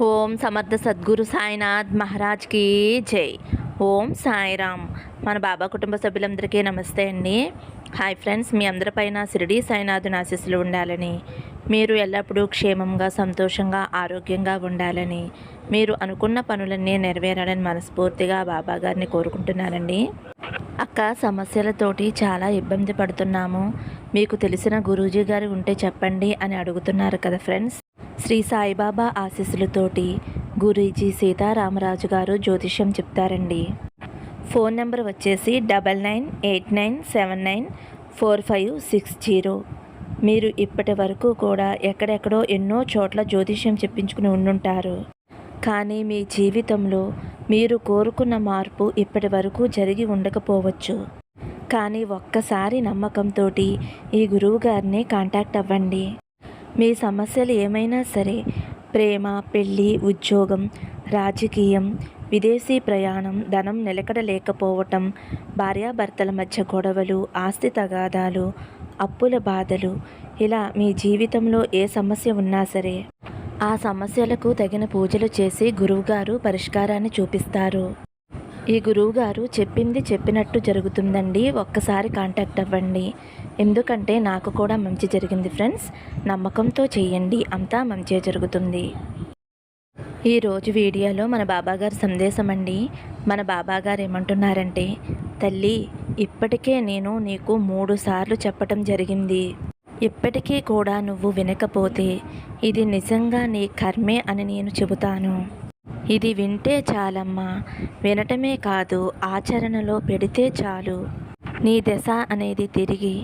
ఓం సమర్థ సద్గురు సాయినాథ్ మహారాజ్కి జై. ఓం సాయిరామ్. మన బాబా కుటుంబ సభ్యులందరికీ నమస్తే అండి. హాయ్ ఫ్రెండ్స్ మీ అందరిపైన షిరిడి సాయినాథుని ఆశీస్సులు ఉండాలని మీరు ఎల్లప్పుడూ క్షేమంగా సంతోషంగా ఆరోగ్యంగా ఉండాలని మీరు అనుకున్న పనులన్నీ నెరవేరాలని మనస్ఫూర్తిగా బాబా గారిని కోరుకుంటున్నానండి. అక్క సమస్యలతోటి చాలా ఇబ్బంది పడుతున్నాము. మీకు తెలిసిన గురూజీ గారు ఉంటే చెప్పండి అని అడుగుతున్నారు కదా ఫ్రెండ్స్. శ్రీ సాయిబాబా ఆశీస్సులతోటి గురూజీ సీతారామరాజు గారు జ్యోతిష్యం చెప్తారండి. ఫోన్ నెంబర్ వచ్చేసి double nine eight nine seven nine four five six zero. మీరు ఇప్పటి వరకు కూడా ఎక్కడెక్కడో ఎన్నో చోట్ల జ్యోతిష్యం చెప్పించుకుని ఉండుంటారు. కానీ మీ జీవితంలో మీరు కోరుకున్న మార్పు ఇప్పటి వరకు జరిగి ఉండకపోవచ్చు. కానీ ఒక్కసారి నమ్మకంతో ఈ గురువు గారిని కాంటాక్ట్ అవ్వండి. మీ సమస్యలు ఏమైనా సరే ప్రేమ పెళ్ళి ఉద్యోగం రాజకీయం విదేశీ ప్రయాణం ధనం నిలకడ లేకపోవటం భార్యాభర్తల మధ్య గొడవలు ఆస్తి తగాదాలు అప్పుల బాధలు ఇలా మీ జీవితంలో ఏ సమస్య ఉన్నా సరే ఆ సమస్యలకు తగిన పూజలు చేసి గురువుగారు పరిష్కారాన్ని చూపిస్తారు. ఈ గురువుగారు చెప్పింది చెప్పినట్టు జరుగుతుందండి. ఒక్కసారి కాంటాక్ట్ అవ్వండి. ఎందుకంటే నాకు కూడా మంచి జరిగింది ఫ్రెండ్స్. నమ్మకంతో చేయండి అంతా మంచి జరుగుతుంది. ఈరోజు వీడియోలో మన బాబాగారి సందేశం అండి. మన బాబాగారు ఏమంటున్నారంటే తల్లి ఇప్పటికే నేను నీకు మూడు సార్లు చెప్పటం జరిగింది. ఇప్పటికీ కూడా నువ్వు వినకపోతే ఇది నిజంగా నీ కర్మే అని నేను చెబుతాను. ఇది వింటే చాలమ్మా. వినటమే కాదు ఆచరణలో పెడితే చాలు. నీ దశ అనేది తిరిగి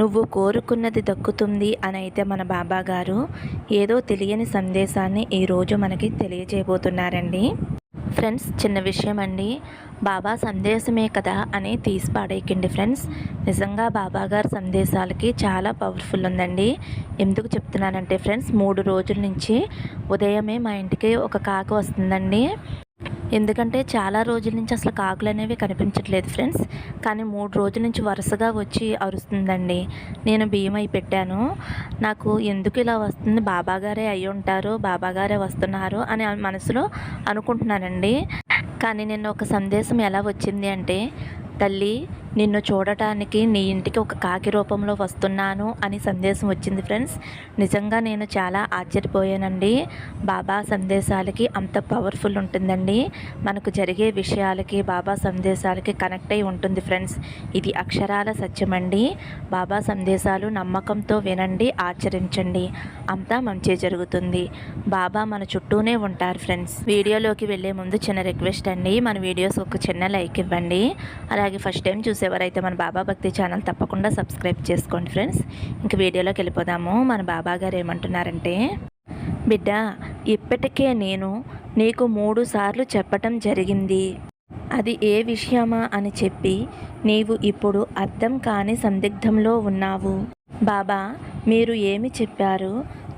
నువ్వు కోరుకున్నది దక్కుతుంది అని అయితే మన బాబా గారు ఏదో తెలియని సందేశాన్ని ఈరోజు మనకి తెలియజేయబోతున్నారండి. ఫ్రెండ్స్ చిన్న విషయం అండి. బాబా సందేశమే కదా అని తీసి పాడేయకండి ఫ్రెండ్స్. నిజంగా బాబా గారి సందేశాలకి చాలా పవర్ఫుల్ ఉందండి. ఎందుకు చెప్తున్నానంటే ఫ్రెండ్స్ మూడు రోజుల నుంచి ఉదయమే మా ఇంటికి ఒక కాకి వస్తుందండి. ఎందుకంటే చాలా రోజుల నుంచి అసలు కాకులు అనేవి కనిపించట్లేదు ఫ్రెండ్స్. కానీ మూడు రోజుల నుంచి వరుసగా వచ్చి అరుస్తుందండి. నేను బియ్యం అయి పెట్టాను. నాకు ఎందుకు ఇలా వస్తుంది? బాబాగారే అయి ఉంటారు. బాబాగారే వస్తున్నారు అని మనసులో అనుకుంటున్నానండి. కానీ నిన్న ఒక సందేశం ఎలా వచ్చింది అంటే తల్లి నిన్ను చూడటానికి నీ ఇంటికి ఒక కాకి రూపంలో వస్తున్నాను అని సందేశం వచ్చింది ఫ్రెండ్స్. నిజంగా నేను చాలా ఆశ్చర్యపోయానండి. బాబా సందేశాలకి అంత పవర్ఫుల్ ఉంటుందండి. మనకు జరిగే విషయాలకి బాబా సందేశాలకి కనెక్ట్ అయి ఉంటుంది ఫ్రెండ్స్. ఇది అక్షరాల సత్యమండి. బాబా సందేశాలు నమ్మకంతో వినండి ఆచరించండి. అంతా మంచి జరుగుతుంది. బాబా మన చుట్టూనే ఉంటారు ఫ్రెండ్స్. వీడియోలోకి వెళ్ళే ముందు చిన్న రిక్వెస్ట్ అండి. మన వీడియోస్ ఒక చిన్న లైక్ ఇవ్వండి. అలాగే ఫస్ట్ టైం చూసేవారైతే మన బాబా భక్తి ఛానల్ తప్పకుండా సబ్స్క్రైబ్ చేసుకోండి ఫ్రెండ్స్. ఇంక వీడియోలోకి వెళ్ళిపోదాము. మన బాబా గారు ఏమంటున్నారంటే బిడ్డ ఇప్పటికే నేను నీకు మూడు సార్లు చెప్పటం జరిగింది. అది ఏ విషయమా అని చెప్పి నీవు ఇప్పుడు అర్థం కాని సందిగ్ధంలో ఉన్నావు. బాబా మీరు ఏమి చెప్పారు?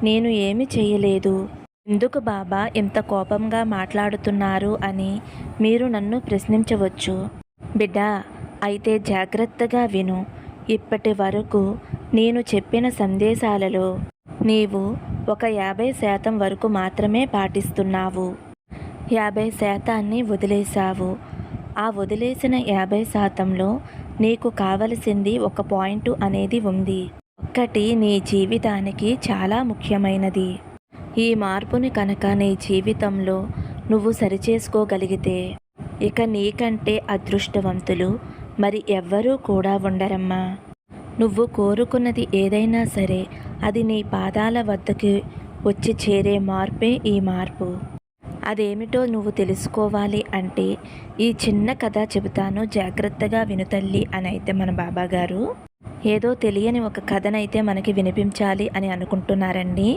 నేను ఏమి చేయలేదు. ఎందుకు బాబా ఇంత కోపంగా మాట్లాడుతున్నారు అని మీరు నన్ను ప్రశ్నించవచ్చు. బిడ్డా అయితే జాగ్రత్తగా విను. ఇప్పటి వరకు నేను చెప్పిన సందేశాలలో నీవు ఒక యాభై శాతం వరకు మాత్రమే పాటిస్తున్నావు. యాభై శాతాన్ని వదిలేశావు. ఆ వదిలేసిన యాభై శాతంలో నీకు కావలసింది ఒక పాయింట్ అనేది ఉంది. ఒక్కటి నీ జీవితానికి చాలా ముఖ్యమైనది. ఈ మార్పుని కనుక నీ జీవితంలో నువ్వు సరిచేసుకోగలిగితే ఇక నీకంటే అదృష్టవంతులు మరి ఎవ్వరూ కూడా ఉండరమ్మా. నువ్వు కోరుకున్నది ఏదైనా సరే అది నీ పాదాల వద్దకి వచ్చి చేరే మార్పే ఈ మార్పు. అదేమిటో నువ్వు తెలుసుకోవాలి అంటే ఈ చిన్న కథ చెబుతాను జాగ్రత్తగా వినుతల్లి అని అయితే మన బాబాగారు. ఏదో తెలియని ఒక కథనైతే మనకి వినిపించాలి అని అనుకుంటున్నారండి.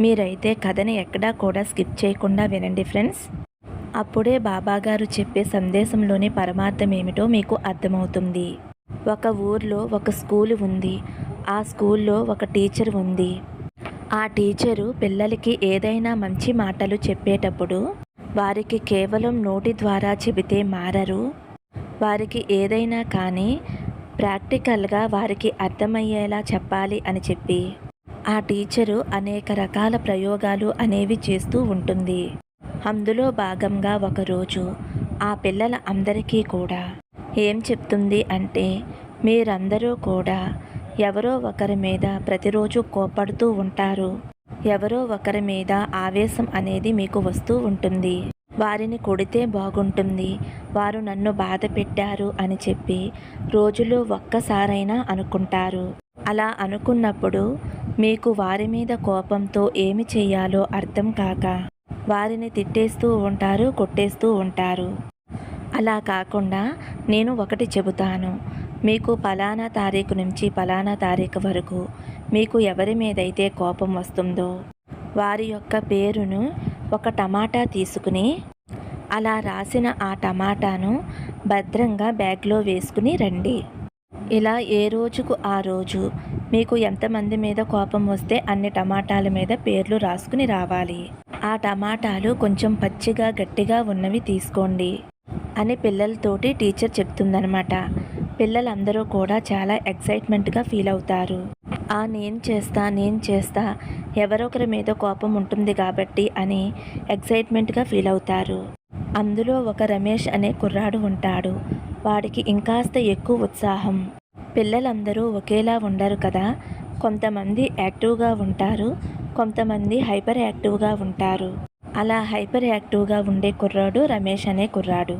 మీరైతే కథని ఎక్కడా కూడా స్కిప్ చేయకుండా వినండి ఫ్రెండ్స్. అప్పుడే బాబాగారు చెప్పే సందేశంలోని పరమార్థం ఏమిటో మీకు అర్థమవుతుంది. ఒక ఊర్లో ఒక స్కూల్ ఉంది. ఆ స్కూల్లో ఒక టీచర్ ఉంది. ఆ టీచరు పిల్లలకి ఏదైనా మంచి మాటలు చెప్పేటప్పుడు వారికి కేవలం నోటి ద్వారా చెబితే మారరు. వారికి ఏదైనా కానీ ప్రాక్టికల్గా వారికి అర్థమయ్యేలా చెప్పాలి అని చెప్పి ఆ టీచరు అనేక రకాల ప్రయోగాలు అనేవి చేస్తూ ఉంటుంది. అందులో భాగంగా ఒకరోజు ఆ పిల్లల అందరికీ కూడా ఏం చెప్తుంది అంటే మీరందరూ కూడా ఎవరో ఒకరి మీద ప్రతిరోజు కోపడుతూ ఉంటారు. ఎవరో ఒకరి మీద ఆవేశం అనేది మీకు వస్తూ ఉంటుంది. వారిని కొడితే బాగుంటుంది. వారు నన్ను బాధ పెట్టారు అని చెప్పి రోజులో ఒక్కసారైనా అనుకుంటారు. అలా అనుకున్నప్పుడు మీకు వారి మీద కోపంతో ఏమి చేయాలో అర్థం కాక వారిని తిట్టేస్తూ ఉంటారు కొట్టేస్తూ ఉంటారు. అలా కాకుండా నేను ఒకటి చెబుతాను. మీకు పలానా తారీఖు నుంచి పలానా తారీఖు వరకు మీకు ఎవరి మీదైతే కోపం వస్తుందో వారి యొక్క పేరును ఒక టమాటా తీసుకుని అలా రాసిన ఆ టమాటాను భద్రంగా బ్యాగ్లో వేసుకుని రండి. ఇలా ఏ రోజుకు ఆ రోజు మీకు ఎంతమంది మీద కోపం వస్తే అన్ని టమాటాల మీద పేర్లు రాసుకుని రావాలి. ఆ టమాటాలు కొంచెం పచ్చిగా గట్టిగా ఉన్నవి తీసుకోండి అని పిల్లలతోటి టీచర్ చెప్తుందనమాట పిల్లలందరూ కూడా చాలా ఎక్సైట్మెంట్గా ఫీల్ అవుతారు. ఆ నేను చేస్తా నేను చేస్తా ఎవరొకరి మీద కోపం ఉంటుంది కాబట్టి అని ఎక్సైట్మెంట్గా ఫీల్ అవుతారు. అందులో ఒక రమేష్ అనే కుర్రాడు ఉంటాడు. వాడికి ఇంకాస్త ఎక్కువ ఉత్సాహం. పిల్లలందరూ ఒకేలా ఉండరు కదా. కొంతమంది యాక్టివ్గా ఉంటారు కొంతమంది హైపర్ యాక్టివ్గా ఉంటారు. అలా హైపర్ యాక్టివ్గా ఉండే కుర్రాడు రమేష్ అనే కుర్రాడు.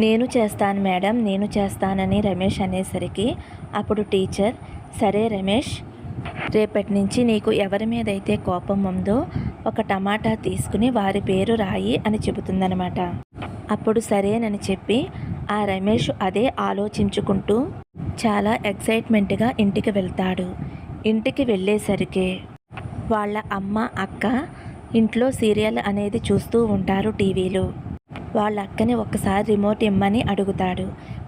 నేను చేస్తాను మేడం నేను చేస్తానని రమేష్ అనేసరికి అప్పుడు టీచర్ సరే రమేష్ రేపటి నుంచి నీకు ఎవరి మీద అయితే కోపం ఉందో ఒక టమాటా తీసుకుని వారి పేరు రాయి అని చెబుతుందనమాట. అప్పుడు సరేనని చెప్పి ఆ రమేష్ అదే ఆలోచించుకుంటూ చాలా ఎక్సైట్మెంట్గా ఇంటికి వెళ్తాడు. ఇంటికి వెళ్ళేసరికి వాళ్ళ అమ్మ అక్క ఇంట్లో సీరియల్ అనేది చూస్తూ ఉంటారు టీవీలో. వాళ్ళ అక్కని ఒక్కసారి రిమోట్ ఇమ్మని అడుగుతాడు.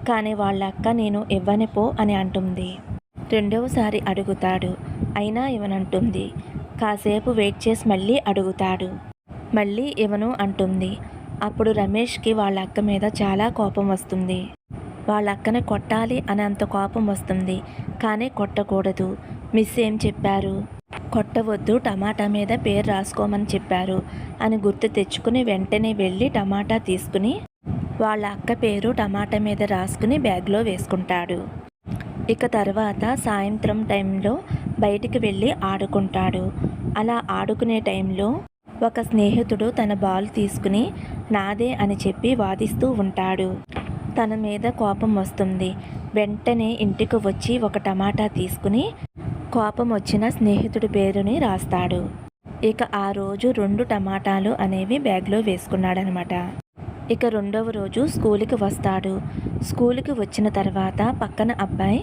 కానీ వాళ్ళ అక్క నేను ఇవ్వని పో అని అంటుంది. రెండవసారి అడుగుతాడు. అయినా ఇవనంటుంది కాసేపు వెయిట్ చేసి మళ్ళీ అడుగుతాడు. మళ్ళీ ఇవను అంటుంది. అప్పుడు రమేష్కి వాళ్ళ అక్క మీద చాలా కోపం వస్తుంది. వాళ్ళ అక్కని కొట్టాలి అని అంత కోపం వస్తుంది. కానీ కొట్టకూడదు. మిస్ ఏం చెప్పారు? కొట్టవద్దు టమాటా మీద పేరు రాసుకోమని చెప్పారు. అని గుర్తు తెచ్చుకుని వెంటనే వెళ్ళి టమాటా తీసుకుని వాళ్ళ అక్క పేరు టమాటా మీద రాసుకుని బ్యాగ్లో వేసుకుంటాడు. ఇక తర్వాత సాయంత్రం టైంలో బయటికి వెళ్ళి ఆడుకుంటాడు. అలా ఆడుకునే టైంలో ఒక స్నేహితుడు తన బాల్ తీసుకుని నాదే అని చెప్పి వాదిస్తూ ఉంటాడు. తన మీద కోపం వస్తుంది. వెంటనే ఇంటికి వచ్చి ఒక టమాటా తీసుకుని కోపం వచ్చిన స్నేహితుడి పేరుని రాస్తాడు. ఇక ఆ రోజు రెండు టమాటాలు అనేవి బ్యాగ్లో వేసుకున్నాడనమాట. ఇక రెండవ రోజు స్కూల్కి వస్తాడు. స్కూల్కి వచ్చిన తర్వాత పక్కన అబ్బాయి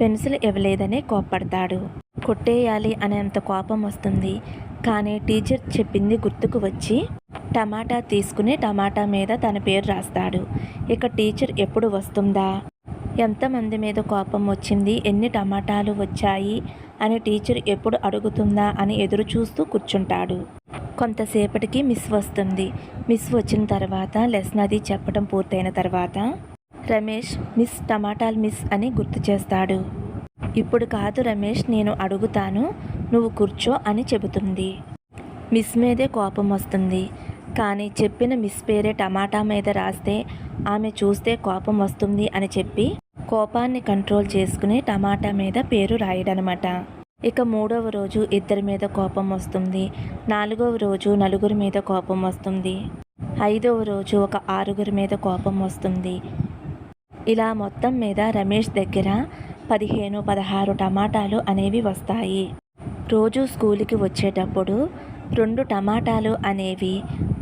పెన్సిల్ ఇవ్వలేదని కోప్పడతాడు. కొట్టేయాలి అనేంత కోపం వస్తుంది. కానీ టీచర్ చెప్పింది గుర్తుకు వచ్చి టమాటా తీసుకుని టమాటా మీద తన పేరు రాస్తాడు. ఇక టీచర్ ఎప్పుడు వస్తుందా? ఎంతమంది మీద కోపం వచ్చింది? ఎన్ని టమాటాలు వచ్చాయి? అని టీచర్ ఎప్పుడు అడుగుతుందా అని ఎదురు చూస్తూ కూర్చుంటాడు. కొంతసేపటికి మిస్ వస్తుంది. మిస్ వచ్చిన తర్వాత లెసన్ అది చెప్పడం పూర్తయిన తర్వాత రమేష్ మిస్ టమాటాలు మిస్ అని గుర్తు చేస్తాడు. ఇప్పుడు కాదు రమేష్ నేను అడుగుతాను. నువ్వు కూర్చో అని చెబుతుంది. మిస్ మీదే కోపం వస్తుంది. కానీ చెప్పిన మిస్ పేరే టమాటా మీద రాస్తే ఆమె చూస్తే కోపం వస్తుంది అని చెప్పి కోపాన్ని కంట్రోల్ చేసుకుని టమాటా మీద పేరు రాయడనమాట. ఇక మూడవ రోజు ఇద్దరి మీద కోపం వస్తుంది. నాలుగవ రోజు నలుగురి మీద కోపం వస్తుంది. ఐదవ రోజు ఒక ఆరుగురి మీద కోపం వస్తుంది. ఇలా మొత్తం మీద రమేష్ దగ్గర పదిహేను పదహారు టమాటాలు అనేవి వస్తాయి. రోజు స్కూల్కి వచ్చేటప్పుడు రెండు టమాటాలు అనేవి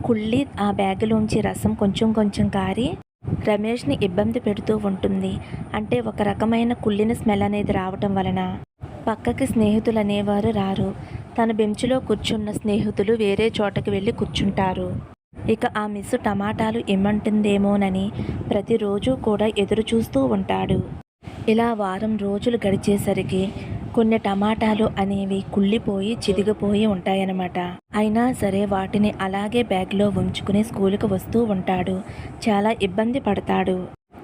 కుళ్ళి ఆ బ్యాగులోంచి రసం కొంచెం కొంచెం కారి రమేష్ని ఇబ్బంది పెడుతూ ఉంటుంది. అంటే ఒక రకమైన కుళ్ళిన స్మెల్ అనేది రావటం వలన. పక్కకి స్నేహితులు అనేవారు రారు. తన బెంచ్లో కూర్చున్న స్నేహితులు వేరే చోటకి వెళ్ళి కూర్చుంటారు. ఇక ఆ మిస్ టమాటాలు ఇమ్మంటుందేమోనని ప్రతిరోజు కూడా ఎదురు చూస్తూ ఉంటాడు. ఇలా వారం రోజులు గడిచేసరికి కొన్ని టమాటాలు అనేవి కుళ్ళిపోయి చిదిగిపోయి ఉంటాయన్నమాట. అయినా సరే వాటిని అలాగే బ్యాగ్లో ఉంచుకుని స్కూల్కి వస్తూ ఉంటాడు. చాలా ఇబ్బంది పడతాడు.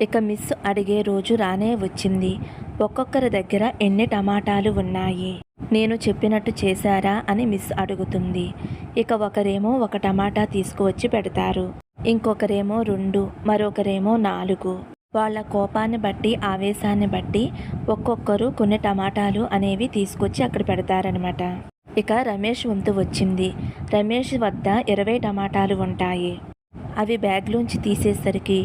ఇక మిస్ అడిగే రోజు రానే వచ్చింది. ఒక్కొక్కరి దగ్గర ఎన్ని టమాటాలు ఉన్నాయి? నేను చెప్పినట్టు చేశారా అని మిస్ అడుగుతుంది. ఇక ఒకరేమో ఒక టమాటా తీసుకువచ్చి పెడతారు. ఇంకొకరేమో రెండు మరొకరేమో నాలుగు. వాళ్ళ కోపాన్ని బట్టి ఆవేశాన్ని బట్టి ఒక్కొక్కరు కొన్ని టమాటాలు అనేవి తీసుకొచ్చి అక్కడ పెడతారనమాట ఇక రమేష్ వంతు వచ్చింది. రమేష్ వద్ద ఇరవై టమాటాలు ఉంటాయి. అవి బ్యాగ్లోంచి తీసేసరికి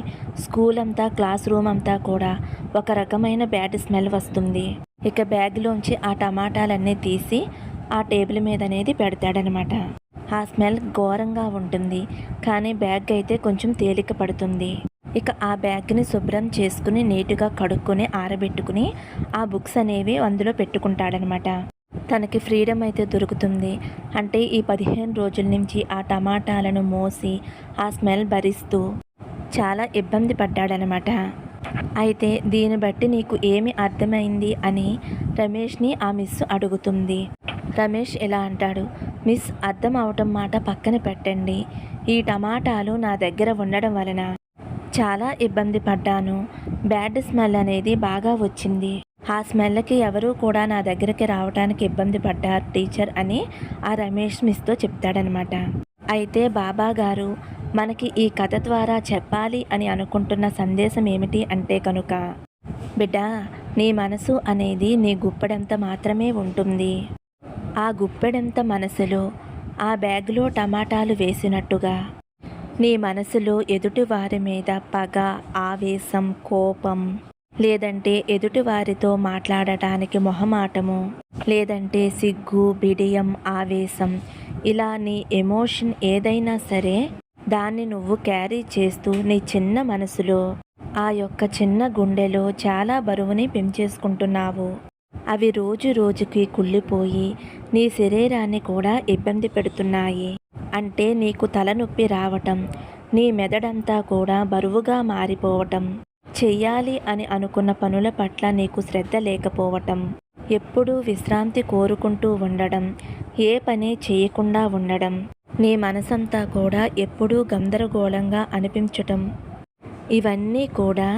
స్కూల్ అంతా క్లాస్ రూమ్ అంతా కూడా ఒక రకమైన బ్యాడ్ స్మెల్ వస్తుంది. ఇక బ్యాగ్లోంచి ఆ టమాటాలన్నీ తీసి ఆ టేబుల్ మీద అనేది పెడతాడనమాట ఆ స్మెల్ ఘోరంగా ఉంటుంది. కానీ బ్యాగ్ అయితే కొంచెం తేలిక పడుతుంది. ఇక ఆ బ్యాగ్ని శుభ్రం చేసుకుని నీట్గా కడుక్కొని ఆరబెట్టుకుని ఆ బుక్స్ అనేవి అందులో పెట్టుకుంటాడనమాట. తనకి ఫ్రీడమ్ అయితే దొరుకుతుంది. అంటే ఈ పదిహేను రోజుల నుంచి ఆ టమాటాలను మోసి ఆ స్మెల్ భరిస్తూ చాలా ఇబ్బంది పడ్డాడనమాట. అయితే దీన్ని బట్టి నీకు ఏమి అర్థమైంది అని రమేష్ని ఆ మిస్ అడుగుతుంది. రమేష్ ఇలా అంటాడు మిస్ అర్థం అవటం మాట పక్కన పెట్టండి. ఈ టమాటాలు నా దగ్గర ఉండడం వలన చాలా ఇబ్బంది పడ్డాను. బ్యాడ్ స్మెల్ అనేది బాగా వచ్చింది. ఆ స్మెల్కి ఎవరూ కూడా నా దగ్గరికి రావడానికి ఇబ్బంది పడ్డారు టీచర్ అని ఆ రమేష్ మిస్తో చెప్తాడనమాట. అయితే బాబా గారు మనకి ఈ కథ ద్వారా చెప్పాలి అని అనుకుంటున్న సందేశం ఏమిటి అంటే కనుక బిడ్డ నీ మనసు అనేది నీ గుప్పెడంత మాత్రమే ఉంటుంది. ఆ గుప్పెడంత మనసులో ఆ బ్యాగ్లో టమాటాలు వేసినట్టుగా నీ మనసులో ఎదుటివారి మీద పగ ఆవేశం కోపం లేదంటే ఎదుటివారితో మాట్లాడటానికి మొహమాటము లేదంటే సిగ్గు బిడియం ఆవేశం ఇలా నీ ఎమోషన్ ఏదైనా సరే దాన్ని నువ్వు క్యారీ చేస్తూ నీ చిన్న మనసులో ఆ యొక్క చిన్న గుండెలో చాలా బరువుని పెంచేసుకుంటున్నావు. అవి రోజు రోజుకి కుళ్ళిపోయి నీ శరీరాన్ని కూడా ఇబ్బంది పెడుతున్నాయి. అంటే నీకు తలనొప్పి రావటం నీ మెదడంతా కూడా బరువుగా మారిపోవటం చెయ్యాలి అని అనుకున్న పనుల పట్ల నీకు శ్రద్ధ లేకపోవటం ఎప్పుడూ విశ్రాంతి కోరుకుంటూ ఉండడం ఏ పని చేయకుండా ఉండడం నీ మనసంతా కూడా ఎప్పుడూ గందరగోళంగా అనిపించటం. ఇవన్నీ కూడా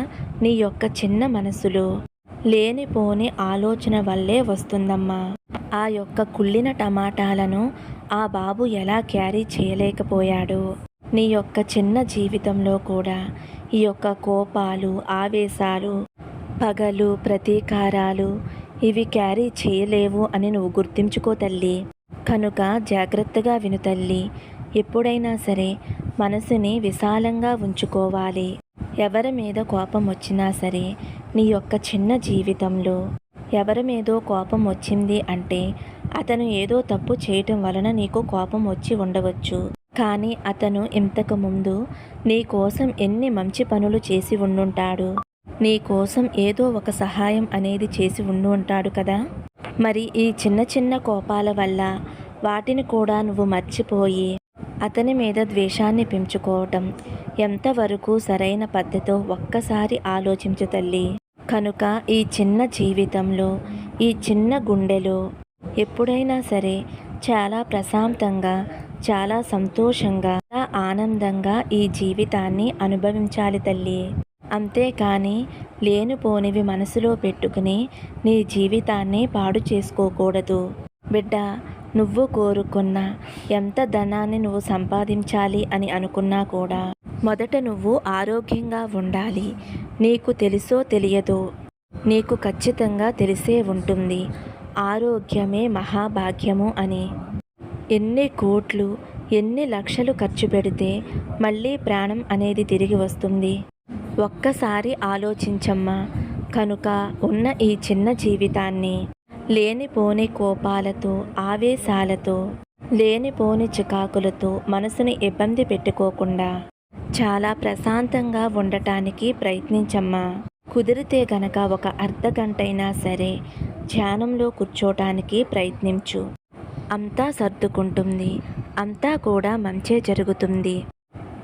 నీ యొక్క చిన్న మనసులో. లేనిపోని ఆలోచన వల్లే వస్తుందమ్మా. ఆ యొక్క కుళ్ళిన టమాటాలను ఆ బాబు ఎలా క్యారీ చేయలేకపోయాడు. నీ యొక్క చిన్న జీవితంలో కూడా ఈ యొక్క కోపాలు ఆవేశాలు పగలు ప్రతీకారాలు ఇవి క్యారీ చేయలేవు అని నువ్వు గుర్తించుకో తల్లి. కనుక జాగ్రత్తగా విను తల్లి. ఎప్పుడైనా సరే మనసుని విశాలంగా ఉంచుకోవాలి. ఎవరి మీద కోపం వచ్చినా సరే నీ యొక్క చిన్న జీవితంలో ఎవరి మీదో కోపం వచ్చింది అంటే అతను ఏదో తప్పు చేయటం వలన నీకు కోపం వచ్చి ఉండవచ్చు. కానీ అతను ఇంతకు ముందు నీ కోసం ఎన్ని మంచి పనులు చేసి ఉండుంటాడు? నీ కోసం ఏదో ఒక సహాయం అనేది చేసి ఉండి ఉంటాడు కదా? మరి ఈ చిన్న చిన్న కోపాల వల్ల వాటిని కూడా నువ్వు మర్చిపోయి అతని మీద ద్వేషాన్ని పెంచుకోవటం ఎంతవరకు సరైన పద్ధతో ఒక్కసారి ఆలోచించు తల్లి. కనుక ఈ చిన్న జీవితంలో ఈ చిన్న గుండెలో ఎప్పుడైనా సరే చాలా ప్రశాంతంగా చాలా సంతోషంగా ఆనందంగా ఈ జీవితాన్ని అనుభవించాలి తల్లి. అంతేకాని లేనిపోనివి మనసులో పెట్టుకుని నీ జీవితాన్ని పాడు చేసుకోకూడదు. బిడ్డ నువ్వు కోరుకున్న ఎంత ధనాన్ని నువ్వు సంపాదించాలి అని అనుకున్నా కూడా మొదట నువ్వు ఆరోగ్యంగా ఉండాలి. నీకు తెలుసో తెలియదో నీకు ఖచ్చితంగా తెలిసే ఉంటుంది. ఆరోగ్యమే మహాభాగ్యము అని. ఎన్ని కోట్లు ఎన్ని లక్షలు ఖర్చు పెడితే మళ్ళీ ప్రాణం అనేది తిరిగి వస్తుంది. ఒక్కసారి ఆలోచించమ్మా. కనుక ఉన్న ఈ చిన్న జీవితాన్ని లేనిపోని కోపాలతో ఆవేశాలతో లేనిపోని చికాకులతో మనసుని ఇబ్బంది పెట్టుకోకుండా చాలా ప్రశాంతంగా ఉండటానికి ప్రయత్నించమ్మా. కుదిరితే గనక ఒక అర్ధ గంటైనా సరే ధ్యానంలో కూర్చోటానికి ప్రయత్నించు. అంతా సర్దుకుంటుంది. అంతా కూడా మంచే జరుగుతుంది.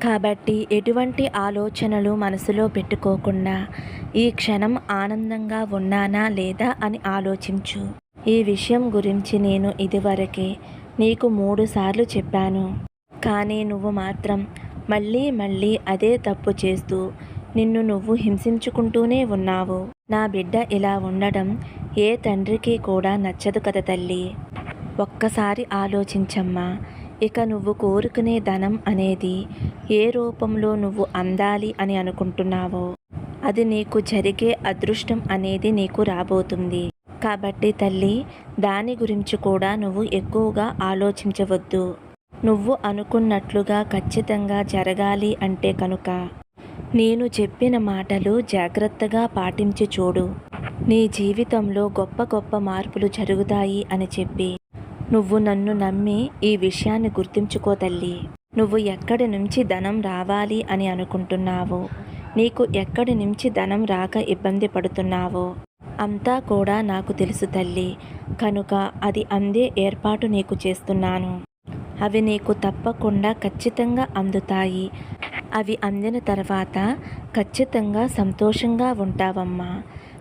కాబట్టి ఎటువంటి ఆలోచనలు మనసులో పెట్టుకోకుండా ఈ క్షణం ఆనందంగా ఉన్నానా లేదా అని ఆలోచించు. ఈ విషయం గురించి నేను ఇదివరకే నీకు మూడుసార్లు చెప్పాను. కానీ నువ్వు మాత్రం మళ్ళీ మళ్ళీ అదే తప్పు చేస్తూ నిన్ను నువ్వు హింసించుకుంటూనే ఉన్నావు. నా బిడ్డ ఇలా ఉండడం ఏ తండ్రికి కూడా నచ్చదు కదా తల్లి. ఒక్కసారి ఆలోచించమ్మా. ఇక నువ్వు కోరుకునే ధనం అనేది ఏ రూపంలో నువ్వు అందాలి అని అనుకుంటున్నావో అది నీకు జరిగే అదృష్టం అనేది నీకు రాబోతుంది. కాబట్టి తల్లి దాని గురించి కూడా నువ్వు ఎక్కువగా ఆలోచించవద్దు. నువ్వు అనుకున్నట్లుగా ఖచ్చితంగా జరగాలి అంటే కనుక నేను చెప్పిన మాటలు జాగ్రత్తగా పాటించి చూడు. నీ జీవితంలో గొప్ప గొప్ప మార్పులు జరుగుతాయి అని చెప్పి నువ్వు నన్ను నమ్మి ఈ విషయాన్ని గుర్తుంచుకో తల్లి. నువ్వు ఎక్కడి నుంచి ధనం రావాలి అని అనుకుంటున్నావో నీకు ఎక్కడి నుంచి ధనం రాక ఇబ్బంది పడుతున్నావో అంతా కూడా నాకు తెలుసు తల్లి. కనుక అది అందే ఏర్పాటు నీకు చేస్తున్నాను. అవి నీకు తప్పకుండా ఖచ్చితంగా అందుతాయి. అవి అందిన తర్వాత ఖచ్చితంగా సంతోషంగా ఉంటావమ్మా.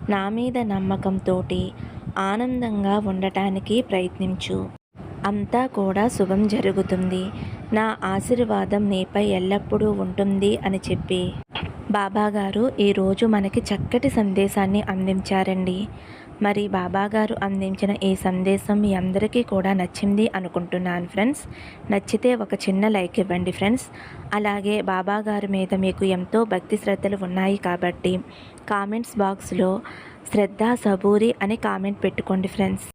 నా మీద నమ్మకంతో ఆనందంగా ఉండటానికి ప్రయత్నించు. అంతా కూడా శుభం జరుగుతుంది. నా ఆశీర్వాదం నీపై ఎల్లప్పుడూ ఉంటుంది అని చెప్పి. బాబాగారు ఈరోజు మనకి చక్కటి సందేశాన్ని అందించారండి. మరి బాబాగారు అందించిన ఈ సందేశం మీ అందరికీ కూడా నచ్చింది అనుకుంటున్నాను ఫ్రెండ్స్. నచ్చితే ఒక చిన్న లైక్ ఇవ్వండి ఫ్రెండ్స్. అలాగే బాబాగారి మీద మీకు ఎంతో భక్తి శ్రద్ధలు ఉన్నాయి కాబట్టి కామెంట్స్ బాక్స్లో శ్రద్ధ సబూరి అని కామెంట్ పెట్టుకోండి ఫ్రెండ్స్.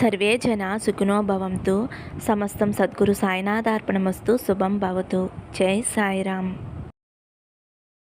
సర్వే జన సుఖినోభవంతో సమస్తం సద్గురు సాయినాథార్పణమస్తు. శుభం భవతు. జై సాయిరామ్.